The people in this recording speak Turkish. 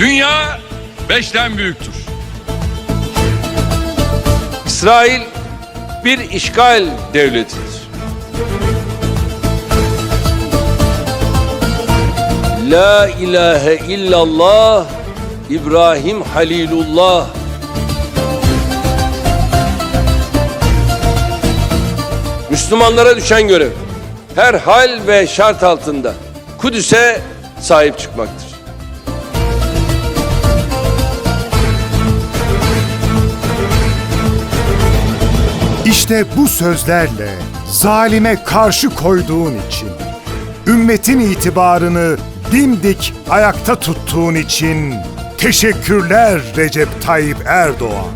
dünya beşten büyüktür. İsrail bir işgal devletidir. La ilahe illallah İbrahim Halilullah Müslümanlara düşen görev her hal ve şart altında Kudüs'e sahip çıkmaktır. İşte bu sözlerle zalime karşı koyduğun için, ümmetin itibarını dimdik ayakta tuttuğun için teşekkürler Recep Tayyip Erdoğan.